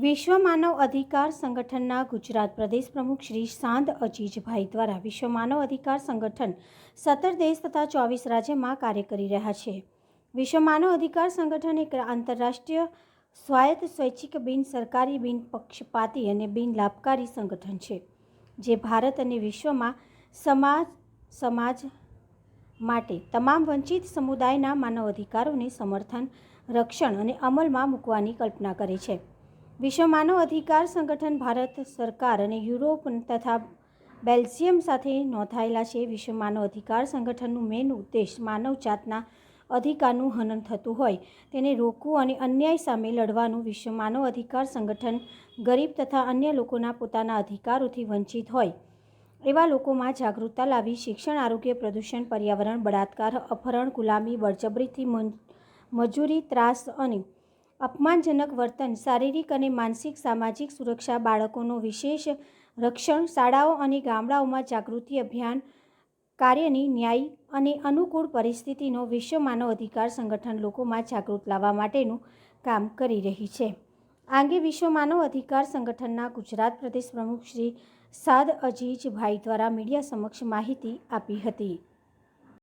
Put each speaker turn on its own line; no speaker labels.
વિશ્વ માનવ અધિકાર સંગઠનના ગુજરાત પ્રદેશ પ્રમુખ શ્રી સાંદ અજીજભાઈ દ્વારા વિશ્વ માનવ અધિકાર સંગઠન સત્તર દેશ તથા ચોવીસ રાજ્યમાં કાર્ય કરી રહ્યા છે. વિશ્વ માનવ અધિકાર સંગઠન એક આંતરરાષ્ટ્રીય સ્વાયત્ત સ્વૈચ્છિક બિન સરકારી બિન પક્ષપાતી અને બિન લાભકારી સંગઠન છે, જે ભારત અને વિશ્વમાં સમાજ સમાજ માટે તમામ વંચિત સમુદાયના માનવ અધિકારોને સમર્થન, રક્ષણ અને અમલમાં મૂકવાની કલ્પના કરે છે. વિશ્વ માનવ અધિકાર સંગઠન ભારત સરકાર અને યુરોપ તથા બેલ્જિયમ સાથે નોંધાયેલા છે. વિશ્વ માનવ અધિકાર સંગઠનનું મેન ઉદ્દેશ માનવ જાતના અધિકારનું હનન થતું હોય, તેને રોકવું અને અન્યાય સામે લડવાનું. વિશ્વ માનવ અધિકાર સંગઠન ગરીબ તથા અન્ય લોકોના પોતાના અધિકારોથી વંચિત હોય, એવા લોકોમાં જાગૃતતા લાવી શિક્ષણ, આરોગ્ય, પ્રદૂષણ, પર્યાવરણ, બળાત્કાર, અપહરણ, ગુલામી, બળજબરીથી મજૂરી, ત્રાસ અને અપમાનજનક વર્તન, શારીરિક અને માનસિક સામાજિક સુરક્ષા, બાળકોનો વિશેષ રક્ષણ, શાળાઓ અને ગામડાઓમાં જાગૃતિ અભિયાન કાર્યની ન્યાય અને અનુકૂળ પરિસ્થિતિનો વિશ્વ માનવ અધિકાર સંગઠન લોકોમાં જાગૃત લાવવા માટેનું કામ કરી રહી છે. આ અંગે વિશ્વ માનવ અધિકાર સંગઠનના ગુજરાત પ્રદેશ પ્રમુખ શ્રી સાદ અજીજભાઈ દ્વારા મીડિયા સમક્ષ માહિતી આપી હતી.